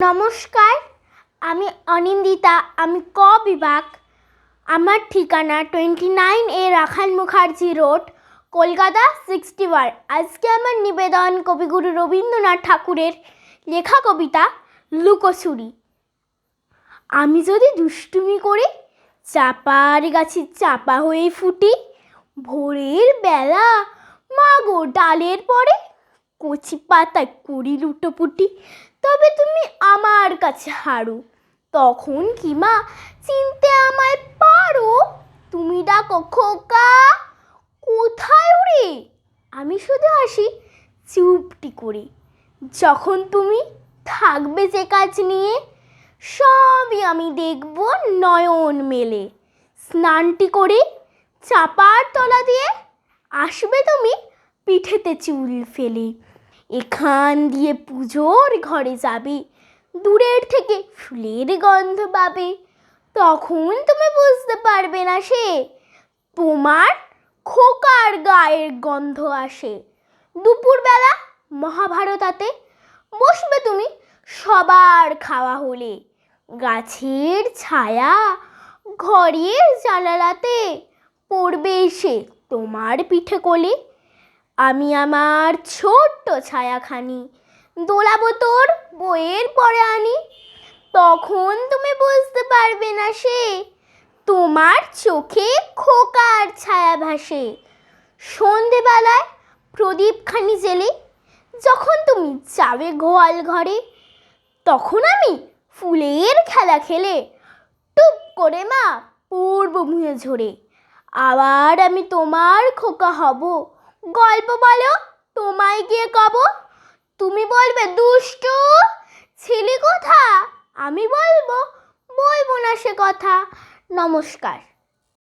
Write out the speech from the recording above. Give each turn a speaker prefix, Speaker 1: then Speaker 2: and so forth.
Speaker 1: নমস্কার, আমি অনিন্দিতা, আমি ক বিভাগ। আমার ঠিকানা twenty nine A Rakhal Mukherjee road, Kolkata sixty one আজকে আমার নিবেদন কবিগুরু রবীন্দ্রনাথ ঠাকুরের লেখা কবিতা লুকোচুরি। আমি যদি দুষ্টুমি করে, চাপার গাছে চাপা হয়ে ফুটি, ভোরের বেলা মা গো ডালের পরে কচি পাতায় করি লুটোপুটি তবে তুমি আমার কাছে হারো। তখন কি মা, চিনতে আমায় পারো? তুমি ডাকো, খোকা, কোথায় ওরে? আমি শুধু আসি চুপটি করে। যখন তুমি থাকবে যে কাজ নিয়ে, সবই আমি দেখব নয়ন মেলে। স্নানটি করে চাপার তলা দিয়ে আসবে তুমি পিঠেতে চুল ফেলে। এখান দিয়ে পুজোর ঘরে যাবে। দূরের থেকে ফুলের গন্ধ পাবে। তখন তুমি বুঝতে পারবে না সে। তোমার খোকার গায়ের গন্ধ আসে। দুপুরবেলা মহাভারতাতে বসবে তুমি সবার খাওয়া হলে। গাছের ছায়া ঘরের জানালাতে পড়বে এসে তোমার পিঠে কোলে। আমি আমার ছোট্ট ছায়াখানি দোলাবো তোর বইয়ের পরে আনি। তখন তুমি বুঝতে পারবে না সে, তোমার চোখে খোকার ছায়া ভাসে। সন্ধেবেলায় প্রদীপখানি জেলে যখন তুমি যাবে গোয়াল ঘরে, তখন আমি ফুলের খেলা খেলে টুপ করে মা পূর্ব মুহে ঝরে। আবার আমি তোমার খোকা হব গল্প বলো, তোমায় গিয়ে কব। তুমি বলবে, দুষ্টু, ছিলি কথা? আমি বলব বলব না সে কথা। নমস্কার।